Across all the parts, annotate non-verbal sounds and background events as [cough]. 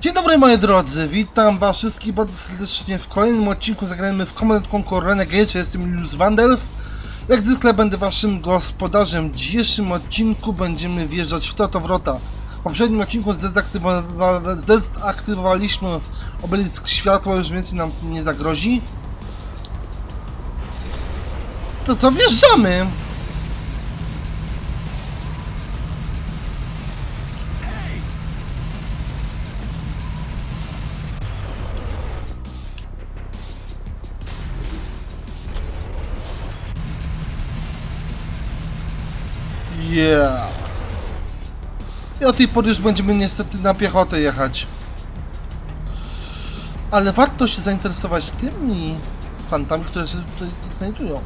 Dzień dobry moi drodzy, witam was wszystkich bardzo serdecznie w kolejnym odcinku zagrajmy w Command Conquer Renegade, jestem Julius Vandelf. Jak zwykle będę waszym gospodarzem. W dzisiejszym odcinku będziemy wjeżdżać w to wrota. W poprzednim odcinku zdezaktywa- zdezaktywowaliśmy obelisk światła, już więcej nam nie zagrozi. To co, wjeżdżamy! Yeah. I od tej pory już będziemy niestety na piechotę jechać. Ale warto się zainteresować tymi fantami, które się tutaj znajdują.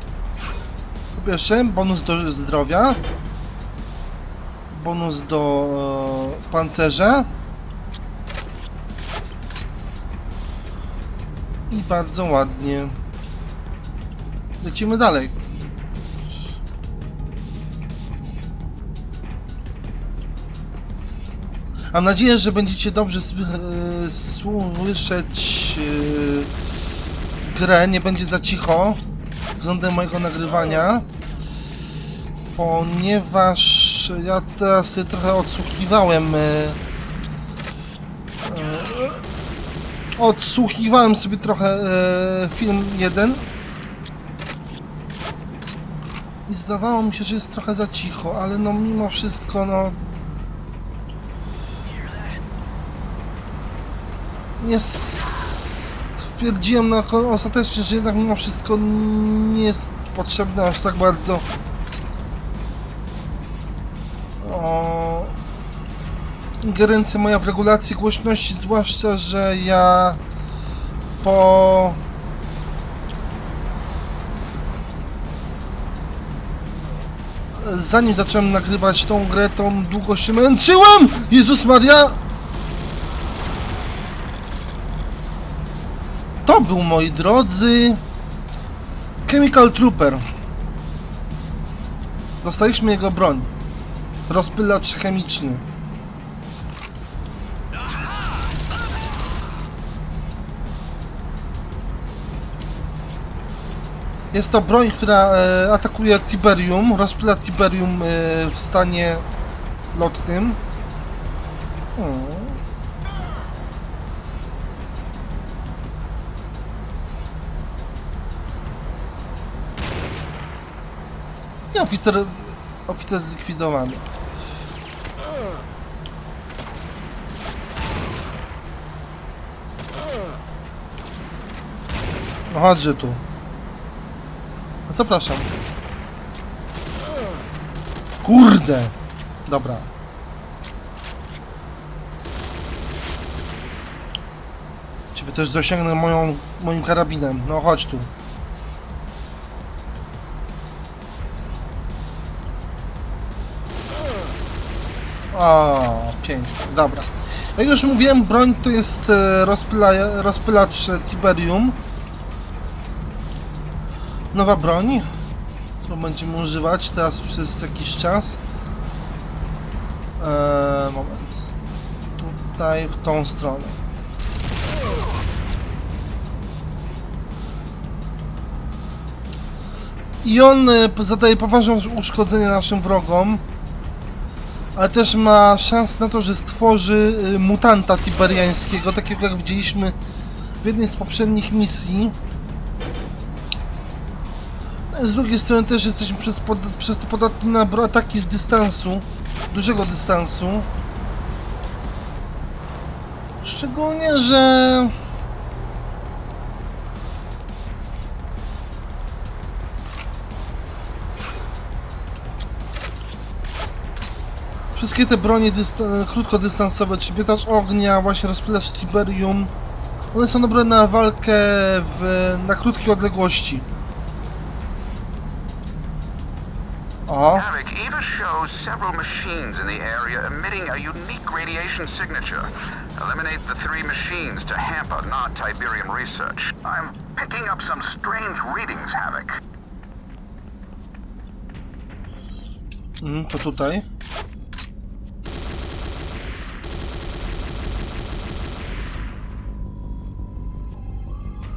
Po pierwsze, bonus do zdrowia. Bonus do e, pancerza. I bardzo ładnie. Lecimy dalej. Mam nadzieję, że będziecie dobrze e, słyszeć e, grę, nie będzie za cicho względem mojego nagrywania, ponieważ ja teraz trochę odsłuchiwałem e, odsłuchiwałem sobie trochę film jeden. I zdawało mi się, że jest trochę za cicho, ale no mimo wszystko no nie stwierdziłem na ostatecznie, że jednak mimo wszystko nie jest potrzebne aż tak bardzo o, ingerencja moja w regulację głośności, zwłaszcza, że ja po zanim zacząłem nagrywać tą grę, tą długo się męczyłem! Jezus Maria! To był, moi drodzy, Chemical Trooper. Dostaliśmy jego broń. Rozpylacz chemiczny. Jest to broń, która e, atakuje Tiberium, rozpyla Tiberium e, w stanie lotnym. Hmm. Oficer, oficer zlikwidowany. No chodźże tu. No zapraszam. Kurde! Dobra. Ciebie też dosięgnę moją, moim karabinem. No chodź tu. O, pięknie, dobra. Jak już mówiłem, broń to jest e, rozpyla, rozpylacz e, Tiberium. Nowa broń, którą będziemy używać teraz przez jakiś czas. Eee, moment. Tutaj, w tą stronę. I on e, zadaje poważne uszkodzenia naszym wrogom ale też ma szansę na to, że stworzy y, mutanta tiberiańskiego, takiego jak widzieliśmy w jednej z poprzednich misji. Z drugiej strony też jesteśmy przez, pod, przez to podatni na ataki z dystansu, dużego dystansu. Szczególnie, że... Wszystkie te bronie dysta krótkodystansowe, czy miotacz ognia, właśnie rozpylacz Tiberium, one są dobre na walkę w, na krótkie odległości. O, Havoc even shows several machines in the area emitting a unique radiation signature. Eliminate the three machines to hamper non-Tiberium research. I'm picking up some strange readings, Havoc. mm, to tutaj.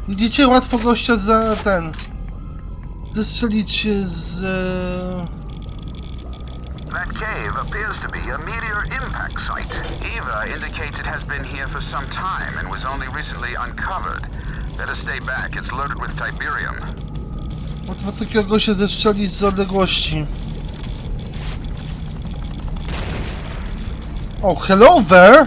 Widzicie, łatwo gościa za ten... Zestrzelić z... e, That cave appears to be a meteor impact site. Eva indicates it has been here for some time and was only recently uncovered. Better stay back, it's loaded with Tiberium. Łatwo takiego gościa zestrzelić z odległości. O, hello there!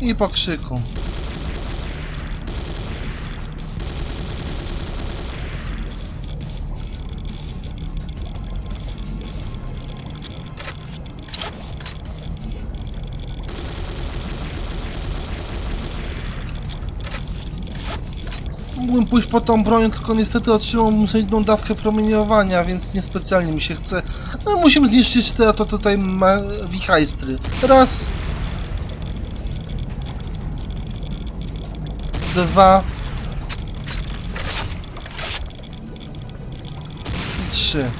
I po krzyku. Mógłbym pójść po tą broń, tylko niestety otrzymam solidną dawkę promieniowania, więc niespecjalnie mi się chce. No musimy zniszczyć te oto tutaj wichajstry. Raz. Dwa. I trzy.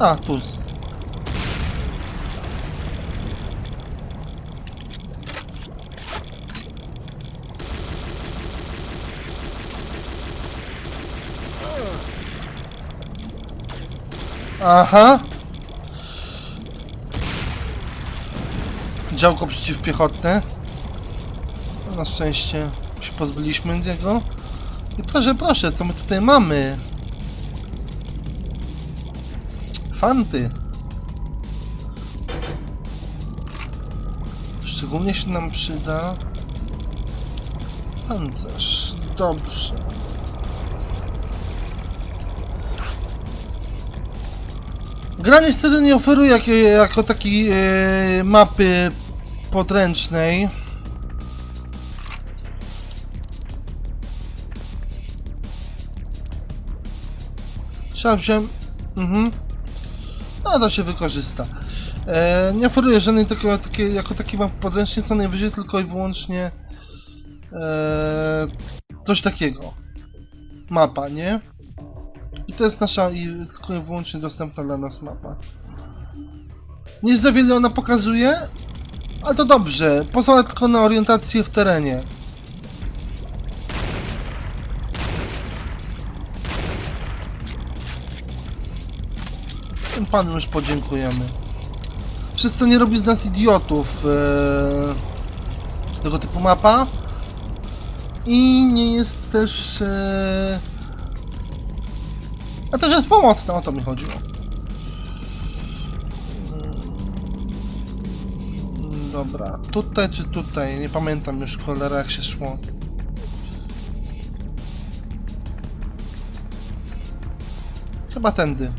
A, tu. Aha. Działko przeciwpiechotne. No, Na szczęście się pozbyliśmy niego. I proszę, proszę, co my tutaj mamy? Fanty. Szczególnie się nam przyda pancerz. Dobrze. Gra niestety nie oferuje jak, jako takiej e, mapy podręcznej. Trzeba wziąć... Mhm. No to się wykorzysta. E, nie oferuje żadnej takiego, takie, jako takiej mapy podręcznej, co najwyżej tylko i wyłącznie e, coś takiego. Mapa, nie? I to jest nasza i tylko i wyłącznie dostępna dla nas mapa. Nie za wiele ona pokazuje, ale to dobrze. Pozwala tylko na orientację w terenie. Tym panu już podziękujemy. Co nie robi z nas idiotów e, tego typu mapa. I nie jest też... E, a też jest pomocna, o to mi chodziło. Dobra, tutaj czy tutaj? Nie pamiętam już cholera jak się szło. Chyba tędy.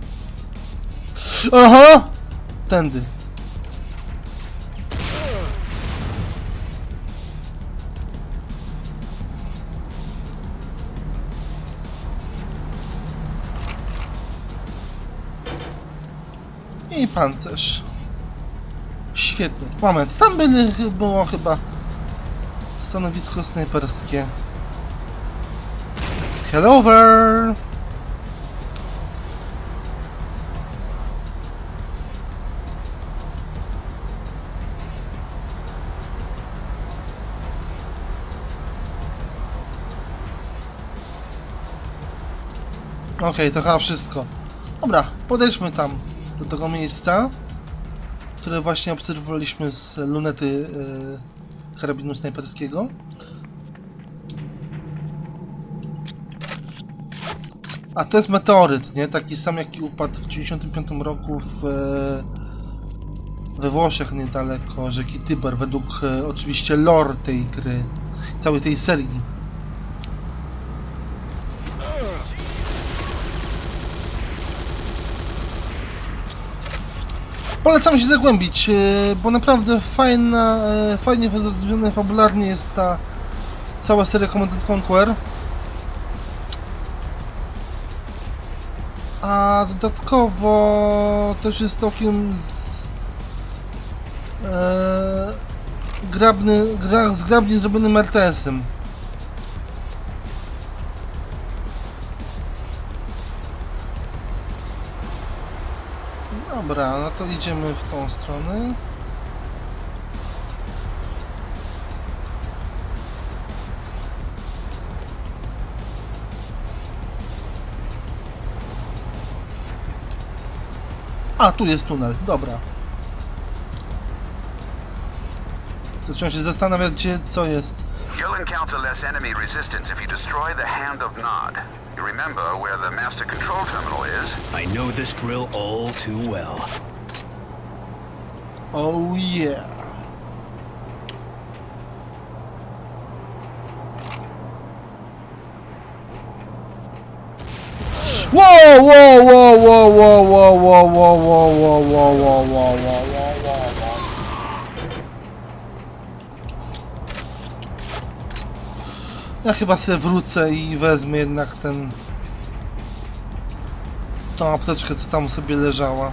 Aha! Tędy. I pancerz. Świetnie. Moment, tam byli, było chyba stanowisko snajperskie. Hello there! Okej, to chyba wszystko. Dobra, podejdźmy tam do tego miejsca, które właśnie obserwowaliśmy z lunety e, karabinu snajperskiego. A to jest meteoryt, nie? Taki sam jaki upadł w 95 roku w, e, we Włoszech niedaleko rzeki Tyber, według e, oczywiście lore tej gry, całej tej serii. Polecam się zagłębić, e, bo naprawdę fajna, e, fajnie rozwiązana fabularnie jest ta cała seria Command and Conquer. A dodatkowo też jest całkiem z, e, grabny, gra, zgrabnie zrobionym RTS-em. Dobra, no to idziemy w tą stronę. A, tu jest tunel, dobra. Zacząłem się zastanawiać, gdzie co jest. You'll encounter less enemy resistance if you destroy the Hand of Nod. You remember where the Master Control Terminal is? I know this drill all too well. Oh yeah. Whoa, whoa, whoa, whoa, whoa, whoa, whoa, whoa, whoa, whoa, whoa, whoa, whoa, whoa, whoa, Ja chyba sobie wrócę i wezmę jednak ten... tą apteczkę, co tam sobie leżała.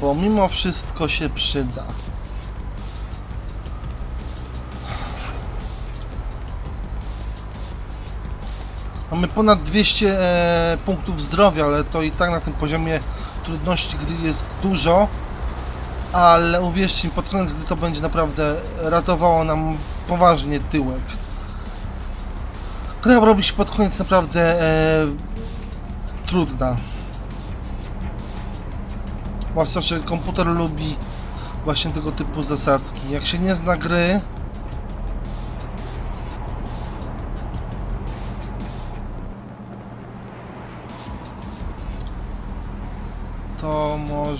Bo mimo wszystko się przyda. Mamy ponad 200 e, punktów zdrowia, ale to i tak na tym poziomie trudności gry jest dużo. Ale uwierzcie mi, pod koniec gdy to będzie naprawdę ratowało nam poważnie tyłek. Gra robi się pod koniec naprawdę e, trudna. Zwłaszcza, że komputer lubi właśnie tego typu zasadzki. Jak się nie zna gry,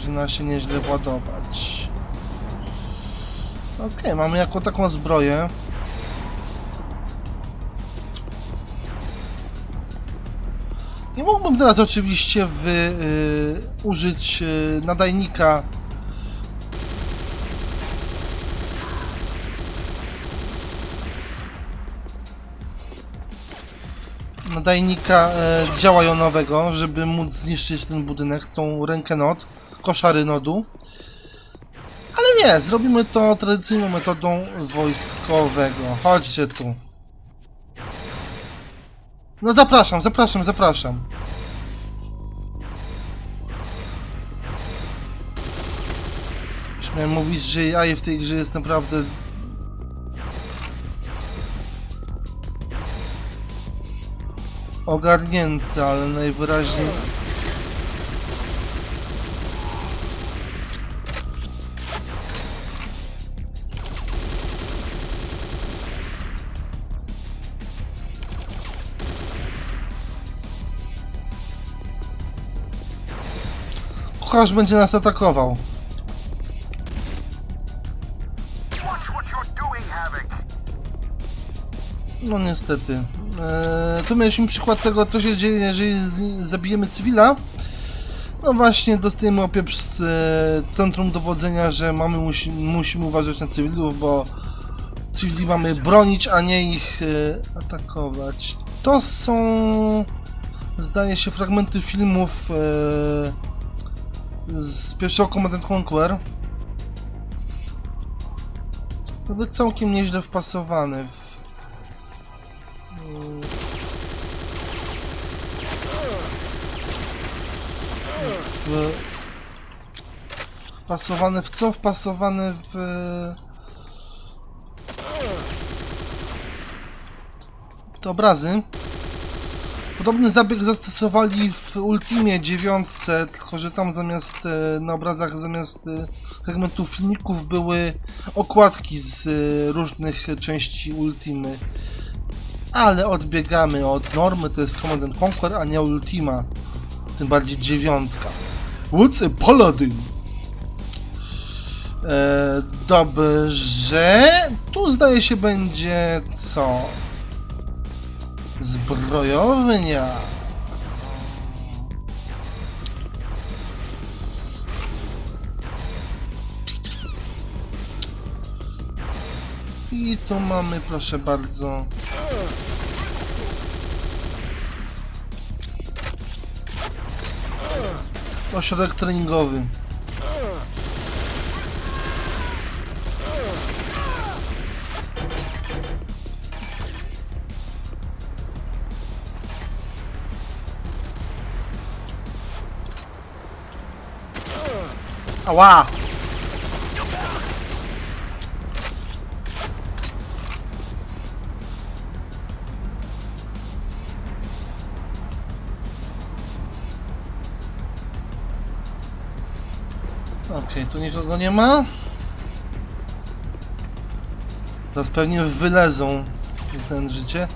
można się nieźle władować. Okej, mamy jako taką zbroję. Nie mógłbym teraz oczywiście wy, y, użyć y, nadajnika nadajnika e, działajonowego, żeby móc zniszczyć ten budynek, tą rękę nod, koszary nodu. Ale nie, zrobimy to tradycyjną metodą wojskowego. Chodźcie tu. No zapraszam, zapraszam, zapraszam. Już miałem mówić, że AI w tej grze jest naprawdę ogarnięty, ale najwyraźniej... Kucharz będzie nas atakował. No niestety. Eee, tu mieliśmy przykład tego, co się dzieje, jeżeli zabijemy cywila. No właśnie, dostajemy opieprz z e, centrum dowodzenia, że mamy, musi, musimy uważać na cywilów, bo cywili mamy bronić, a nie ich e, atakować. To są, zdaje się, fragmenty filmów e, z pierwszego Command and Conquer. Nawet całkiem nieźle wpasowane w w... Wpasowane w co? Wpasowane w... w te obrazy. Podobny zabieg zastosowali w Ultimie 9, tylko że tam zamiast e, na obrazach zamiast e, fragmentów filmików były okładki z e, różnych części Ultimy. Ale odbiegamy od normy, to jest Command and Conquer, a nie Ultima. Tym bardziej dziewiątka. What's a paladin? E, dobrze. Tu zdaje się będzie co? Zbrojownia. I tu mamy, proszę bardzo. Ośrodek treningowy. Ała! Okej, tu nikogo nie ma. Teraz pewnie wylezą z życie.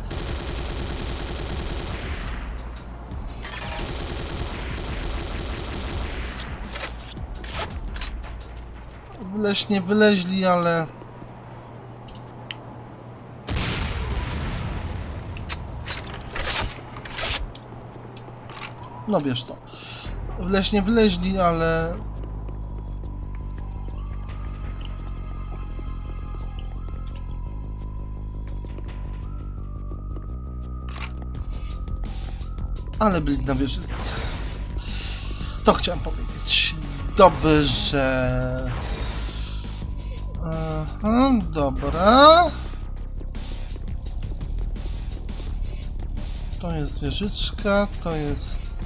Wyleź nie wyleźli, ale... No bierz to. Wyleź nie wyleźli, ale... Ale byli na wieżyczce. To chciałem powiedzieć. Dobrze. Aha, dobra. To jest wieżyczka, to jest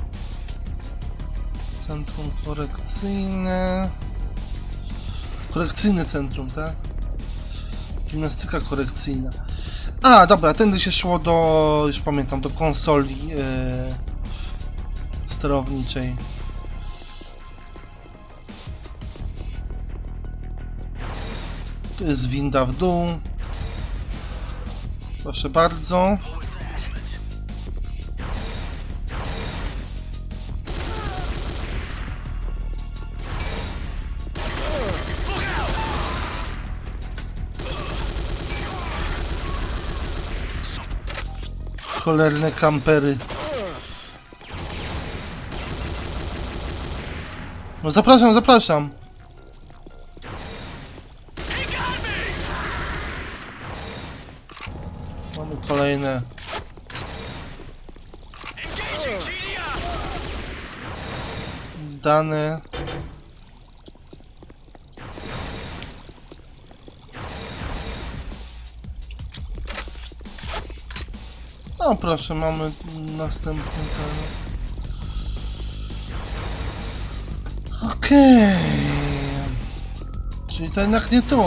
centrum korekcyjne. Korekcyjne centrum, tak? Gimnastyka korekcyjna. A, dobra, tędy się szło do, już pamiętam, do konsoli yy, sterowniczej. Tu jest winda w dół. Proszę bardzo. Cholerne kampery. No zapraszam, zapraszam. Kolejne. Dane. No proszę, mamy następny ten. Okej. Czyli to jednak nie tu.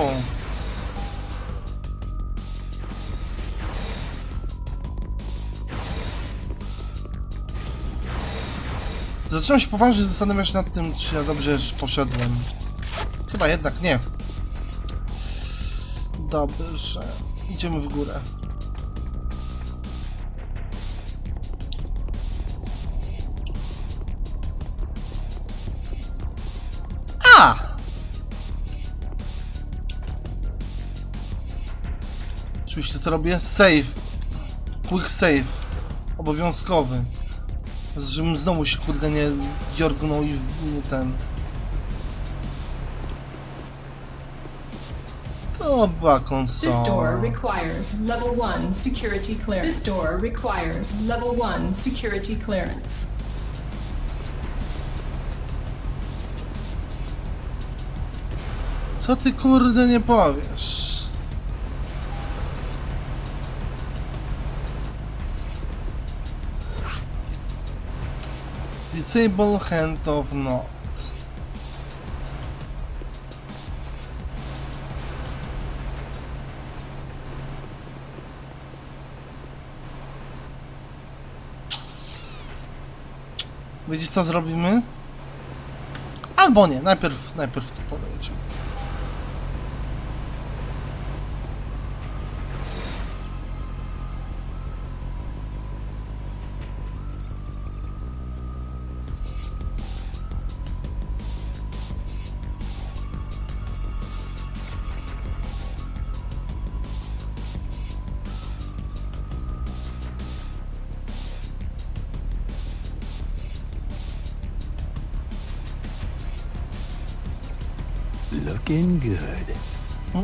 Zacząłem się poważnie zastanawiać nad tym, czy ja dobrze poszedłem. Chyba jednak nie. Dobrze. Idziemy w górę. A! Oczywiście co robię? Save. Quick save. Obowiązkowy. Żebym znowu się kurde nie dziorgnął i nie ten. To była This door konsola. requires level 1 security clearance. This door requires level 1 security clearance. Co ty kurde nie powiesz? Disable hand of not. Widzisz co zrobimy? Albo nie, najpierw, najpierw to podejdźmy. Looking good. Hmm?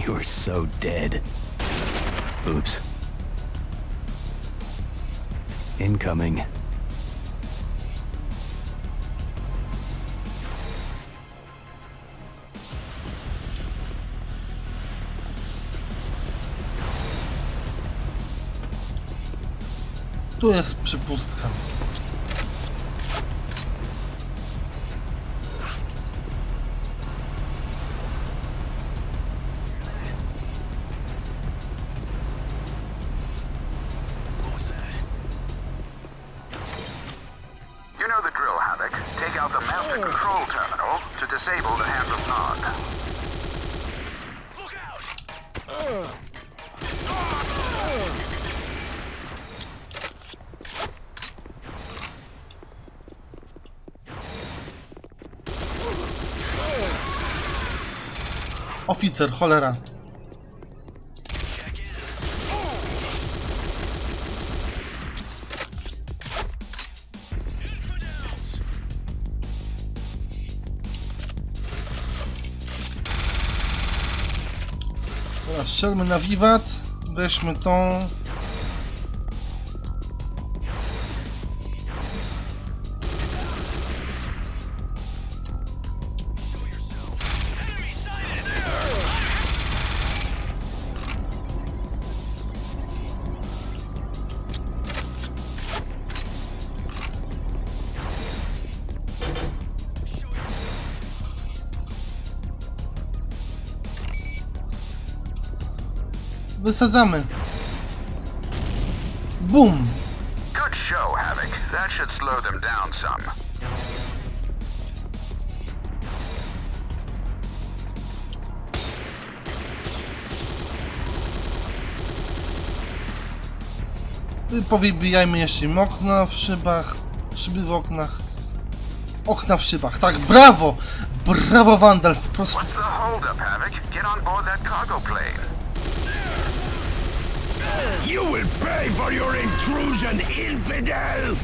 [laughs] You're so dead. Oops. Incoming. Tu jest przypustka. Oficer, cholera. Strzelmy na wiwat. Weźmy tą. Wysadzamy. Bum! Good show, Havoc. That should slow them down some. Powybijajmy jeszcze im okna w szybach, szyby w oknach. Okna w szybach, tak, brawo! Brawo Wandal, po prostu What's the holdup, Havoc? Get on board that cargo plane. You will pay for your intrusion, infidel!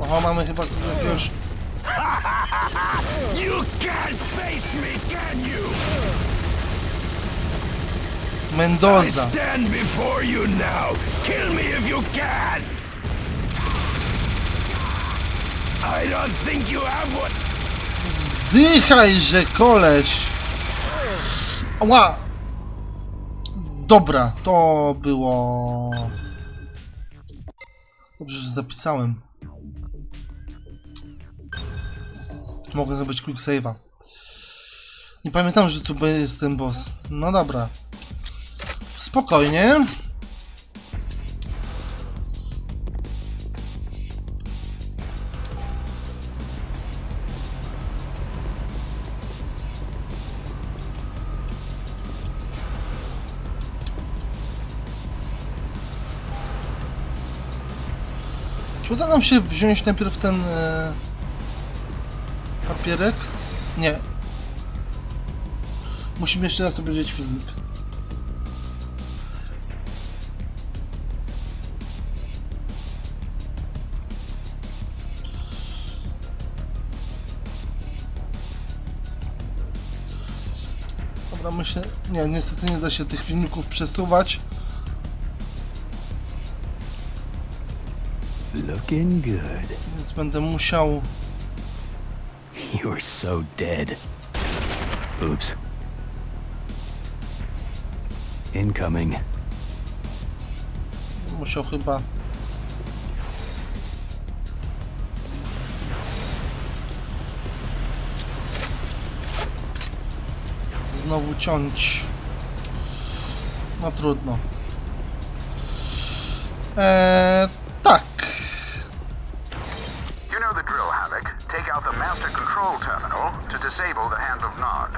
Oho, mamy chyba jakiegoś... [laughs] You can't face me, can you? Mendoza. I stand before you now. Kill me if you can! I don't think you have what Dychajże, koleś! Ła! Dobra, to było... Dobrze, że zapisałem. Mogę zrobić quick save'a. Nie pamiętam, że tu jest ten boss. No dobra. Spokojnie. Nam się wziąć najpierw ten e, papierek? Nie. Musimy jeszcze raz obejrzeć filmik. Dobra, myślę... Nie, niestety nie da się tych filmików przesuwać. Looking good. Więc będę musiał... You're so dead. Oops. Incoming. Musiał chyba. Znowu ciąć. No trudno. Eee, disable the hand of Nod.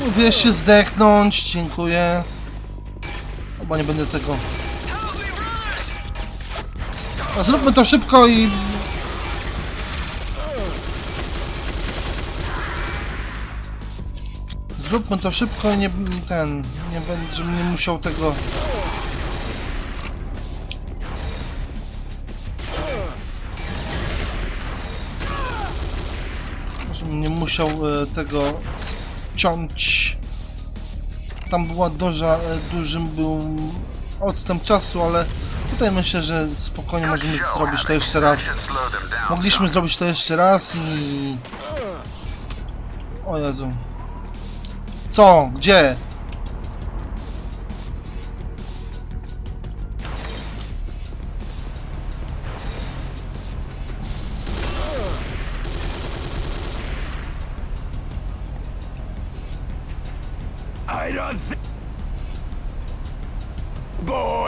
Mówię się zdechnąć, dziękuję. Chyba nie będę tego. A zróbmy to szybko i. Zróbmy to szybko nie ten. Nie będę, żebym nie musiał tego. Żebym nie musiał e, tego ciąć. Tam była duża, e, dużym był odstęp czasu, ale tutaj myślę, że spokojnie możemy zrobić to jeszcze raz. Mogliśmy zrobić to jeszcze raz i... O Jezu. Co? Gdzie?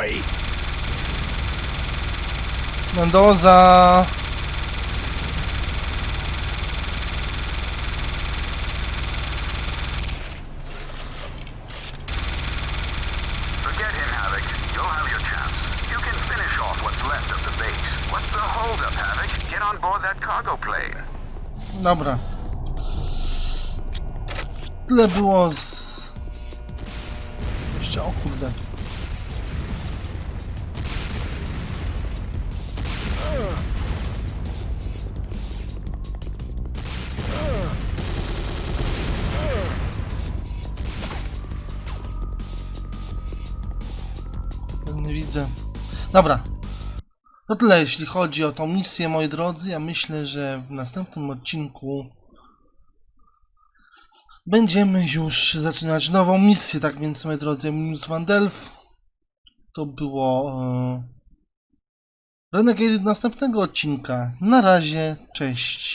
I! Mendoza! Get on board that cargo plane. Dobra. Tyle było z... Jeszcze, o kurde. Nie widzę. Dobra. To tyle, jeśli chodzi o tą misję, moi drodzy. Ja myślę, że w następnym odcinku będziemy już zaczynać nową misję. Tak więc, moi drodzy, Minus Van Delf to było e, Renegade następnego odcinka. Na razie, cześć.